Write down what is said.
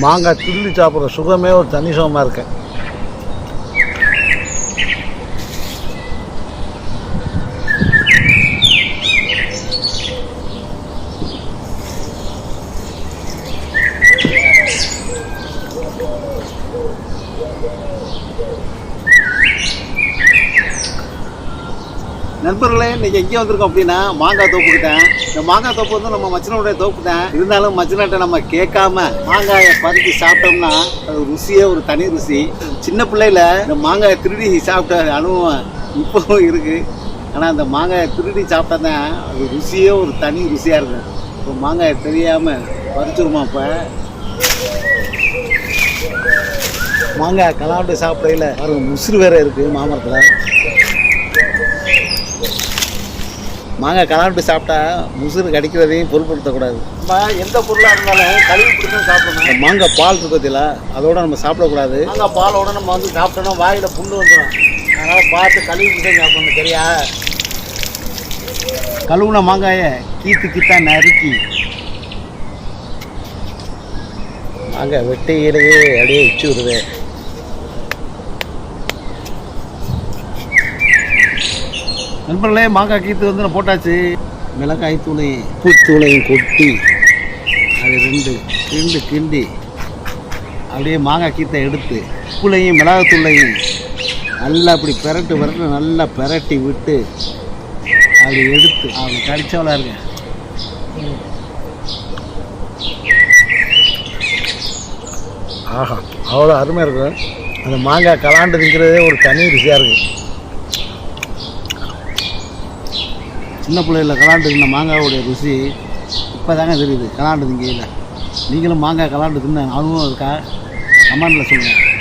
மாங்காய் துள்ளி சாப்பிட்ற சுகமே ஒரு தனி சுகமாக இருக்கு நண்பர்களே இன்னைக்கு எங்கே வந்திருக்கோம் அப்படின்னா மாங்காய் தோப்புக்கிட்டேன் இந்த மாங்காய் தோப்பு வந்து நம்ம மச்சினோடைய தோப்பு தான் இருந்தாலும் மச்சினாட்ட நம்ம கேட்காம மாங்காயை பறித்து சாப்பிட்டோம்னா அது ருசியே ஒரு தனி ருசி. சின்ன பிள்ளையில இந்த மாங்காயை திருடி சாப்பிட்ட அனுபவம் இப்போவும் இருக்கு. ஆனால் அந்த மாங்காயை திருடி சாப்பிட்டாதான் அது ருசியே ஒரு தனி ருசியாக இருக்கும். இப்போ மாங்காயை தெரியாமல் பறிச்சிருமா இப்போ? மாங்காய் கலாண்டு சாப்பிடையில ஒரு முசுறு வேற இருக்கு மாமரத்தில். மாங்காய் கலாண்டு சாப்பிட்டா முசுறு கடிக்கிறதையும் பொருட்படுத்தக்கூடாது. நம்ம எந்த பொருளாக இருந்தாலும் கழுவி பிடிச்சி சாப்பிடணும். மாங்காய் பால் இருக்கு பார்த்தீங்களா அதோட நம்ம சாப்பிடக்கூடாது. மாங்காய் பாலோட நம்ம வந்து சாப்பிட்டோம்னா வாயில் புண்ணு வந்துடும் அதனால் பார்த்து கழுவி தான் சாப்பிடணும் சரியா? கழுவுன மாங்காயை கீத்து கீத்தா நறுக்கி. மாங்காய் வெட்டையிலேயே அப்படியே வச்சு வருது நண்பர்களே மாங்காய் கீத்து வந்து நான் போட்டாச்சு. மிளகாய் தூளையும் பூத்தூளையும் கொட்டி அது ரெண்டு கிண்டு கிண்டி அப்படியே மாங்காய் கீத்தை எடுத்து உப்புலையும் மிளகாத்தூளையும் நல்லா அப்படி பெரட்டு பெரட்டு நல்லா பெரட்டி விட்டு அப்படி எடுத்து அவங்க கடிச்சவளா இருக்க ஆஹா அவ்வளோ அருமையாக இருக்கும். அந்த மாங்காய் கலாண்டு திங்கிறதே ஒரு தனி ருசியாக இருக்குது சின்ன பிள்ளையில் கலாண்டு தின்ன மாங்காவுடைய ருசி இப்போ தாங்க தெரியுது. கலாண்டு திங்கையில். நீங்களும் மாங்காய் கலாண்டு தின்ன அனுபவம் இருக்கா? கமெண்டில் சொல்லுங்கள்